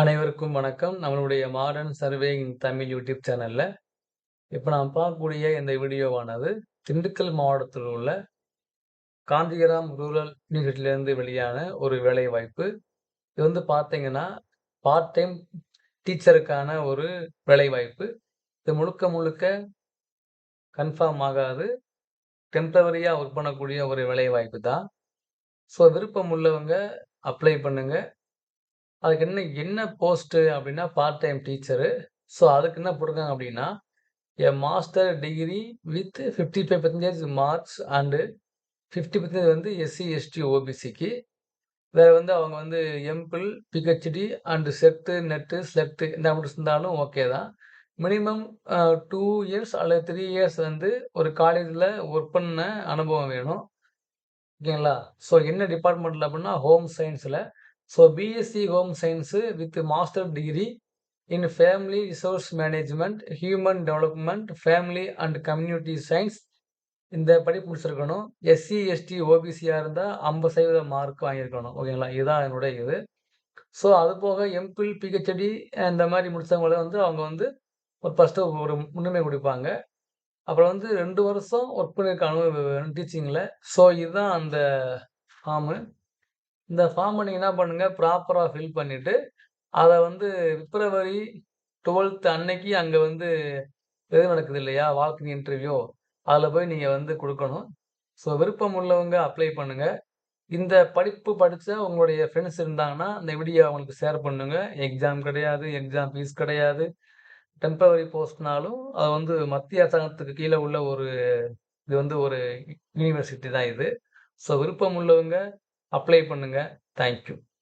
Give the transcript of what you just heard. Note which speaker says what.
Speaker 1: அனைவருக்கும் வணக்கம். நம்மளுடைய modern survey in Tamil YouTube சேனலில் இப்போ நாம் பார்க்கக்கூடிய இந்த வீடியோவானது, திண்டுக்கல் மாவட்டத்தில் உள்ள காந்திகிராம் ரூரல் யூனிவர்சிட்டியிலேருந்து வெளியான ஒரு வேலைவாய்ப்பு. இது வந்து பார்த்தீங்கன்னா, பார்ட் டைம் டீச்சருக்கான ஒரு வேலைவாய்ப்பு. இது முழுக்க முழுக்க கன்ஃபார்ம் ஆகாது. டெம்பரவரியாக ஒர்க் பண்ணக்கூடிய ஒரு வேலைவாய்ப்பு தான். ஸோ விருப்பம் உள்ளவங்க அப்ளை பண்ணுங்கள் அதுக்கு என்ன என்ன போஸ்ட்டு அப்படின்னா பார்ட் டைம் டீச்சரு. ஸோ அதுக்கு என்ன போட்டிருக்காங்க அப்படின்னா a master degree with 55% marks and fifty percentage வந்து எஸ்சி, எஸ்டி, ஓபிசிக்கு. வேறு வந்து அவங்க வந்து MPhil PhD and SET, NET, SLET இந்த முடிச்சிருந்தாலும் ஓகே தான். மினிமம் டூ இயர்ஸ் அல்லது த்ரீ இயர்ஸ் வந்து ஒரு காலேஜில் ஒர்க் பண்ண அனுபவம் வேணும். ஓகேங்களா? ஸோ என்ன டிபார்ட்மெண்ட்டில் அப்படின்னா ஹோம் சயின்ஸில் so BSc home science with master degree in family resource management human development family and community science இந்த படிப்பு முடிச்சிருக்கணும். எஸ்சி, எஸ்டி, ஓபிசியாக இருந்தால் ஐம்பது சதவீத மார்க் வாங்கியிருக்கணும். ஓகேங்களா? இதுதான் என்னுடைய இது. ஸோ அது போக எம்பில், பிஹெச்டி இந்த மாதிரி முடித்தவங்கள வந்து அவங்க வந்து ஒரு ஃபர்ஸ்ட்டு ஒரு முன்னுரிமை கொடுப்பாங்க அப்புறம் வந்து ரெண்டு வருஷம் ஒர்க் பண்ணியிருக்க அனுபவம் டீச்சிங்கில் ஸோ இதுதான் அந்த ஃபார்மு. இந்த ஃபார்மை நீங்கள் என்ன பண்ணுங்கள் ப்ராப்பராக ஃபில் பண்ணிவிட்டு அதை வந்து பிப்ரவரி 12த் அன்னைக்கு அங்கே வந்து எது நடக்குது இல்லையா? Walking interview. அதில் போய் நீங்கள் வந்து கொடுக்கணும் ஸோ விருப்பம் உள்ளவங்க அப்ளை பண்ணுங்கள் இந்த படிப்பு படித்த உங்களுடைய ஃப்ரெண்ட்ஸ் இருந்தாங்கன்னா, இந்த வீடியோ அவங்களுக்கு ஷேர் பண்ணுங்கள் எக்ஸாம் கிடையாது, எக்ஸாம் ஃபீஸ் கிடையாது. டெம்பரவரி போஸ்ட்னாலும் அது வந்து மத்திய அரசாங்கத்துக்கு கீழே உள்ள ஒரு இது வந்து ஒரு யூனிவர்சிட்டி தான் இது. ஸோ விருப்பம் உள்ளவங்க அப்ளை பண்ணுங்கள் தேங்க் யூ.